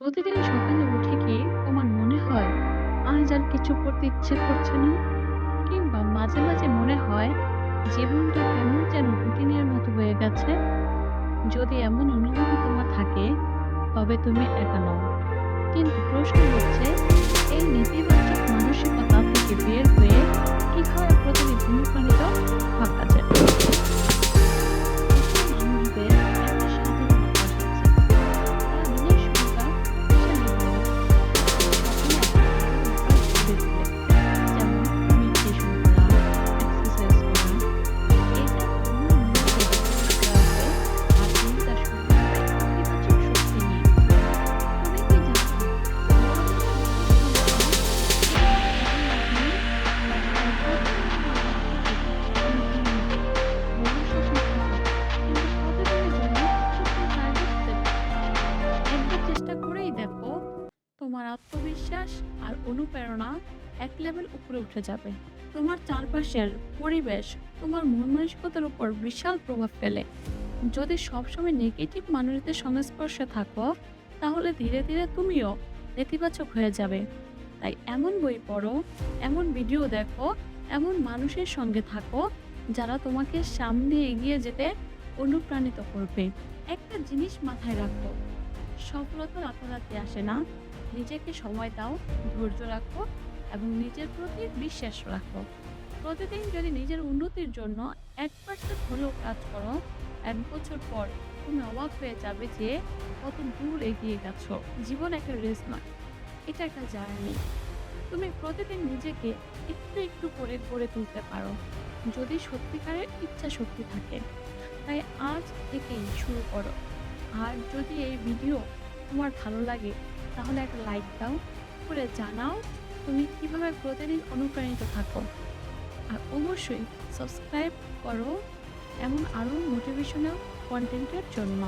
প্রতিদিন সকালে উঠে কি তোমার মনে হয় আজ আর কিছু করতে ইচ্ছে করছে না? কিংবা মাঝে, মাঝে মনে হয় জীবনটা কেমন যেন রুটিনের মতো হয়ে গেছে? যদি এমন অনুভূতি তোমার থাকে তবে তুমি একা নও। কিন্তু প্রশ্ন হচ্ছে এই নেতিবাচক আর অনুপ্রেরণা এক লেভেল উপরে উঠে যাবে। তোমার চারপাশের পরিবেশ তোমার মন মানসিকতার উপর বিশাল প্রভাব ফেলে। যদি সবসময় নেগেটিভ মানুষদের সংস্পর্শে থাকো, তাহলে ধীরে ধীরে তুমিও নেতিবাচক হয়ে যাবে। তাই এমন বই পড়ো, এমন ভিডিও দেখো, এমন মানুষের সঙ্গে থাকো, যারা তোমাকে সামনে এগিয়ে যেতে অনুপ্রাণিত করবে। একটা জিনিস মাথায় রাখো সফলতা রাতারাতি আসে না। নিজেকে সময় দাও, ধৈর্য রাখো এবং নিজের প্রতি বিশ্বাস রাখো। প্রতিদিন যদি নিজের উন্নতির জন্য এক পার্সেন্ট হলেও কাজ করো, এক বছর পর তুমি অবাক হয়ে যাবে যে কত দূর এগিয়ে গেছো। জীবন একটা রেস নয়, এটা একটা জার্নি। তুমি প্রতিদিন নিজেকে একটু একটু করে গড়ে তুলতে পারো, যদি সত্যিকারের ইচ্ছা শক্তি থাকে। তাই আজ থেকেই শুরু করো। আর যদি এই ভিডিও তোমার ভালো লাগে তাহলে একটা লাইক দাও করে জানাও তুমি কীভাবে প্রতিদিন অনুপ্রাণিত থাকো। আর অবশ্যই সাবস্ক্রাইব করো, এমন আরও মোটিভেশনাল কন্টেন্টের জন্য।